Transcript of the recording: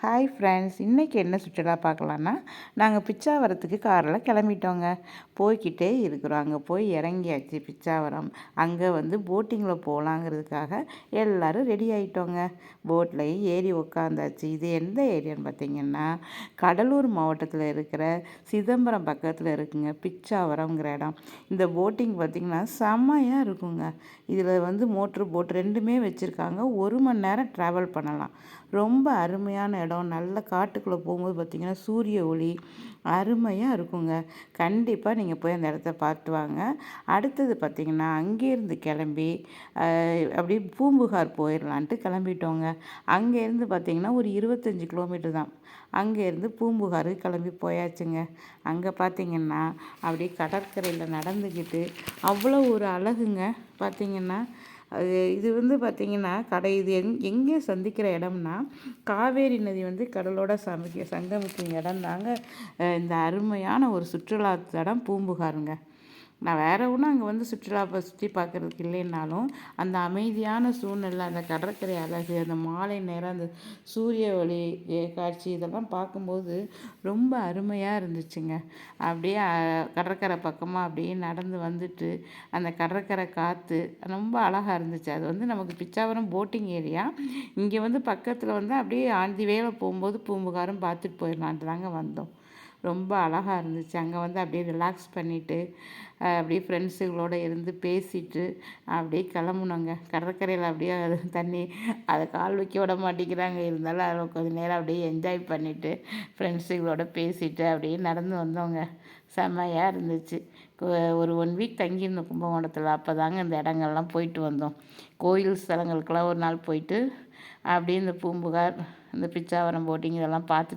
Hi friends இன்றைக்கி என்ன சுற்றுலா பார்க்கலான்னா நாங்கள் பிச்சாவரத்துக்கு காரில் கிளம்பிட்டோங்க. போய்கிட்டே இருக்கிறோம். அங்கே போய் இறங்கியாச்சு பிச்சாவரம். அங்கே வந்து போட்டிங்கில் போகலாங்கிறதுக்காக எல்லோரும் ரெடி ஆகிட்டோங்க போட்லேயும் ஏறி உக்காந்தாச்சு. இது எந்த ஏரியான்னு பார்த்தீங்கன்னா கடலூர் மாவட்டத்தில் இருக்கிற சிதம்பரம் பக்கத்தில் இருக்குங்க பிச்சாவரம்ங்கிற இடம். இந்த போட்டிங் பார்த்திங்கன்னா செம்மையாக இருக்குங்க. இதில் வந்து மோட்ரு போட் ரெண்டுமே வச்சுருக்காங்க. ஒரு மணி நேரம் ட்ராவல் பண்ணலாம். ரொம்ப அருமையான இடம் நல்ல காட்டுக்குள்ளே போகும்போது பார்த்திங்கன்னா சூரிய ஒளி அருமையாக இருக்குங்க. கண்டிப்பாக நீங்கள் போய் அந்த இடத்த பார்த்து வாங்க. அடுத்தது பார்த்திங்கன்னா அங்கேருந்து கிளம்பி அப்படியே பூம்புகார் போயிடலான்ட்டு கிளம்பிட்டோங்க. அங்கேருந்து பார்த்திங்கன்னா ஒரு இருபத்தஞ்சி கிலோமீட்டர் தான். அங்கேருந்து பூம்புகார் கிளம்பி போயாச்சுங்க. அங்கே பார்த்திங்கன்னா அப்படியே கடற்கரையில் நடந்துக்கிட்டு அவ்வளோ ஒரு அழகுங்க. பார்த்திங்கன்னா அது இது வந்து பார்த்திங்கன்னா கடை இது எங் எங்கே சந்திக்கிற இடம்னா காவேரி நதி வந்து கடலோட சமைக்க சங்கமிக்கும் இடம். தாங்க இந்த அருமையான ஒரு சுற்றுலா தடம் பூம்புகாருங்க. நான் வேறு ஒன்றும் அங்கே வந்து சுற்றுலா சுற்றி பார்க்குறதுக்கு இல்லைன்னாலும் அந்த அமைதியான சூழ்நிலை அந்த கடற்கரை அழகு அந்த மாலை நேரம் அந்த சூரிய ஒளி காட்சி இதெல்லாம் பார்க்கும்போது ரொம்ப அருமையாக இருந்துச்சுங்க. அப்படியே கடற்கரை பக்கமாக அப்படியே நடந்து வந்துட்டு அந்த கடற்கரை காற்று ரொம்ப அழகாக இருந்துச்சு. அது வந்து நமக்கு பிச்சாவரம் போட்டிங் ஏரியா. இங்கே வந்து பக்கத்தில் வந்து அப்படியே ஆண்டி வேலை போகும்போது பூம்புகாரும் பார்த்துட்டு போயிடலான்ட்டு தாங்க வந்தோம். ரொம்ப அழகாக இருந்துச்சு. அங்கே வந்து அப்படியே ரிலாக்ஸ் பண்ணிவிட்டு அப்படியே ஃப்ரெண்ட்ஸுகளோடு இருந்து பேசிட்டு அப்படியே கிளம்புனோங்க. கடற்கரையில் அப்படியே அது தண்ணி அதை கால் வைக்க விட மாட்டேங்கிறாங்க. இருந்தாலும் அதில் கொஞ்சம் நேரம் அப்படியே என்ஜாய் பண்ணிவிட்டு ஃப்ரெண்ட்ஸுகளோட பேசிட்டு அப்படியே நடந்து வந்தோங்க. செம்மையாக இருந்துச்சு. ஒரு ஒன் வீக் தங்கியிருந்தோம் கும்பகோணத்தில். அப்போ தாங்க இந்த இடங்கள்லாம் போயிட்டு வந்தோம். கோயில் ஸ்தலங்களுக்கெல்லாம் ஒரு நாள் போயிட்டு அப்படியே இந்த பூம்புகார் இந்த பிச்சாவரம் போட்டிங் இதெல்லாம் பார்த்துட்டு